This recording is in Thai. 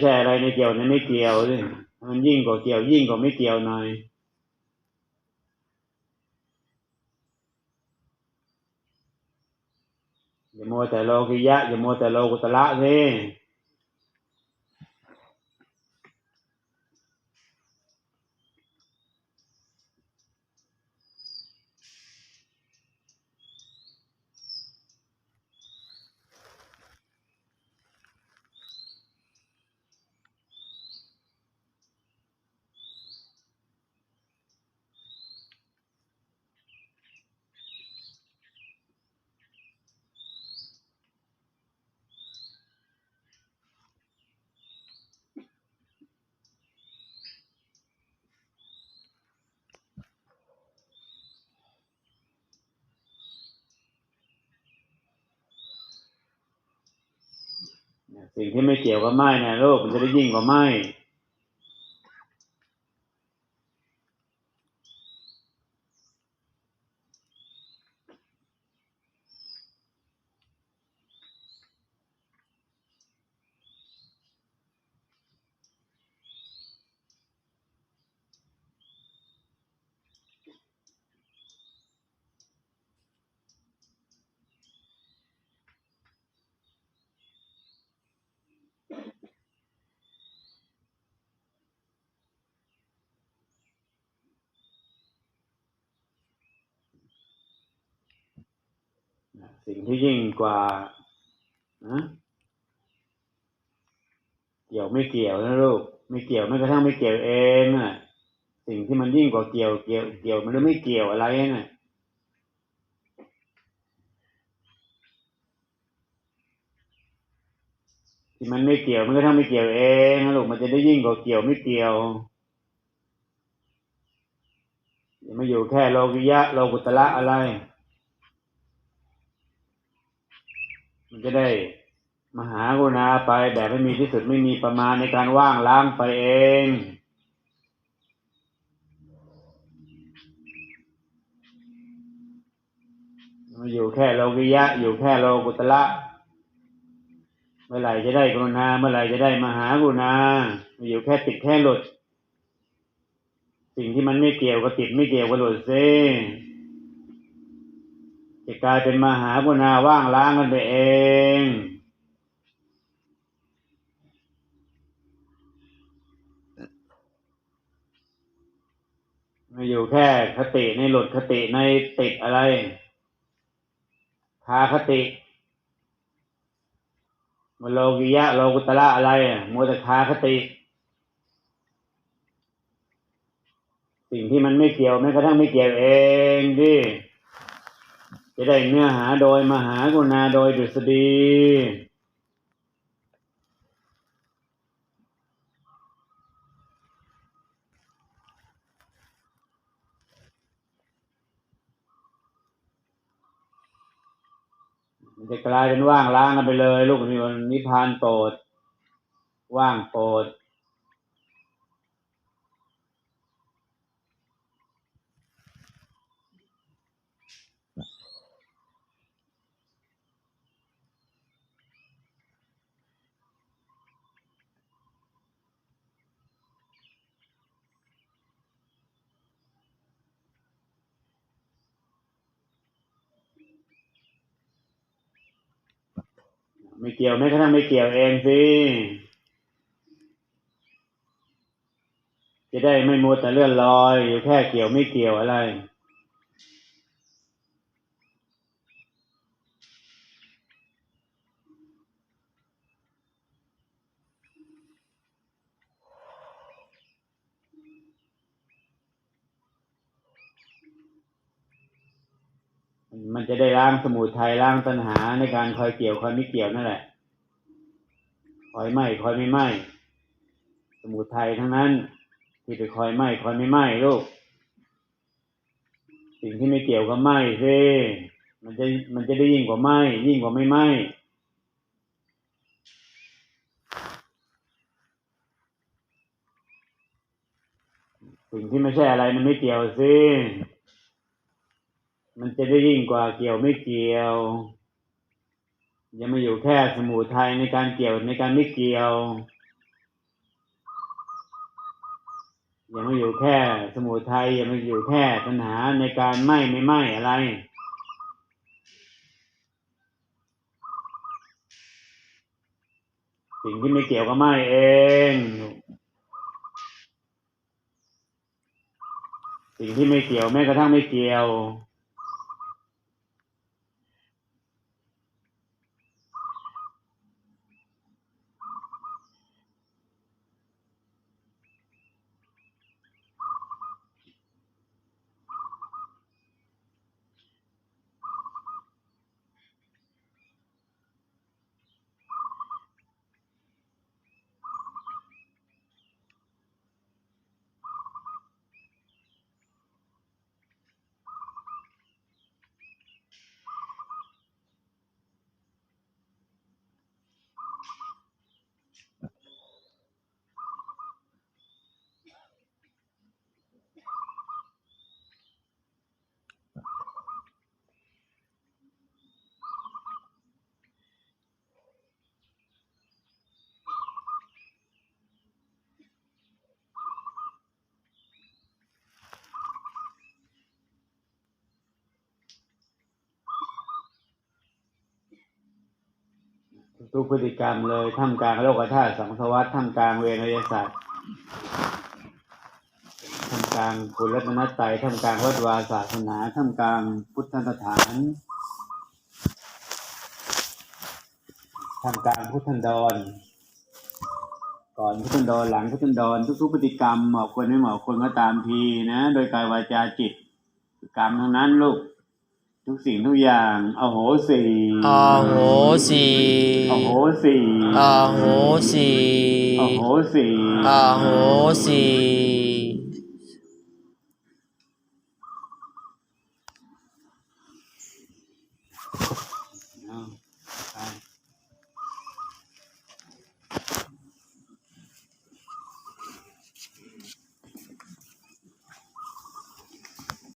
ใช่อะไรในเกี่ยวในไม่เกี่ยวเลยมันยิ่งกว่าเกี่ยวยิ่งกว่าไม่เกี่ยวหน่อยอย่ามัวแต่โลกิยะอย่ามัวแต่โลกุตละสิเนี่ย สิ่งที่ไม่เกี่ยวกับไม้นะโลกมันจะได้ยิ่งกว่าไม้ สิ่งที่ยิ่งกว่านะเกี่ยวไม่เกี่ยวนะลูกไม่เกี่ยวแม้กระทั่งไม่เกี่ยวเองน่ะ สิ่งที่มันยิ่งกว่าเกี่ยวเกี่ยวเกี่ยวมันหรือไม่เกี่ยวอะไรน่ะที่มันไม่เกี่ยวมันก็ทั้งไม่เกี่ยวเองนะลูกมันจะได้ยิ่งกว่าเกี่ยวไม่เกี่ยวอย่ามาอยู่แค่โลกิยะโลกุตละอะไร มันจะได้มหากรุณาไปแบบไม่มีที่สุดไม่มีประมาณในการว่างล้างไปเองมาอยู่แค่โลกิยะ อยู่แค่โลกุตละเมื่อไหร่จะได้กรุณา เมื่อไหร่จะได้มหากรุณามาอยู่แค่ติดแค่หลุด สิ่งที่มันไม่เกี่ยวก็ติดไม่เกี่ยวก็หลุดซิ จะกลายเป็นมหากรุณาว่างล้างกันไปเอง มาอยู่แค่คติในหลุดคติในติดอะไรคาคติมโลกิยะโลกุตละอะไรมัวแต่คาคติ สิ่งที่มันไม่เกี่ยวแม้กระทั่งไม่เกี่ยวเองดิ จะได้เนื้อหาโดยมหากรุณาโดยดุษฎีมันจะกลายเป็นว่างล้างกันไปเลย ลูกนิวรณ์นิพพานโปรดว่างโปรด ไม่เกี่ยวแม้กระทั่งไม่เกี่ยวเองสิจะได้ไม่มัวแต่เลื่อนลอยอยู่แค่เกี่ยวไม่เกี่ยวอะไร มันจะได้ล้างสมุทัยล้างตัณหาในการคอยเกี่ยวคอยไม่เกี่ยวนั่นแหละ คอยไหมคอยไม่ไหมสมุทัยทั้งนั้น ที่ไปคอยไหมคอยไม่ไหมลูกสิ่งที่ไม่เกี่ยวกับไหมสิมันจะมันจะได้ยิ่งกว่าไหมยิ่งกว่าไม่ไหมสิ่งที่ไม่ใช่อะไรมันไม่เกี่ยวสิ มันจะได้ยิ่งกว่าเกี่ยวไม่เกี่ยวอย่ามาอยู่แค่สมุทัยในการเกี่ยวในการไม่เกี่ยวอย่ามาอยู่แค่สมุทัยอย่ามาอยู่แค่ปัญหาในการไม่ไม่ไม่อะไรสิ่งที่ไม่เกี่ยวกับไม่เอง สิ่งที่ไม่เกี่ยวแม้กระทั่งไม่เกี่ยว ทุกพฤติกรรมเลยท่ามกลางโลกธาตุสังสวัสดิ์ท่ามกลางเวรยศาสตร์ท่ามกลางคุณรัตนตรัยท่ามกลางวัดวาศาสนาท่ามกลางพุทธสถานท่ามกลางพุทธันดร ก่อนพุทธันดรหลังพุทธันดรทุกๆพฤติกรรมเหมาะควรไม่เหมาะควรก็ตามทีนะ โดยกายวาจาจิตกรรมทั้งนั้นลูก ทุกสิ่งทุกอย่างอโหสิอโหสีอโหสิอโหสีอโหสิอโหสี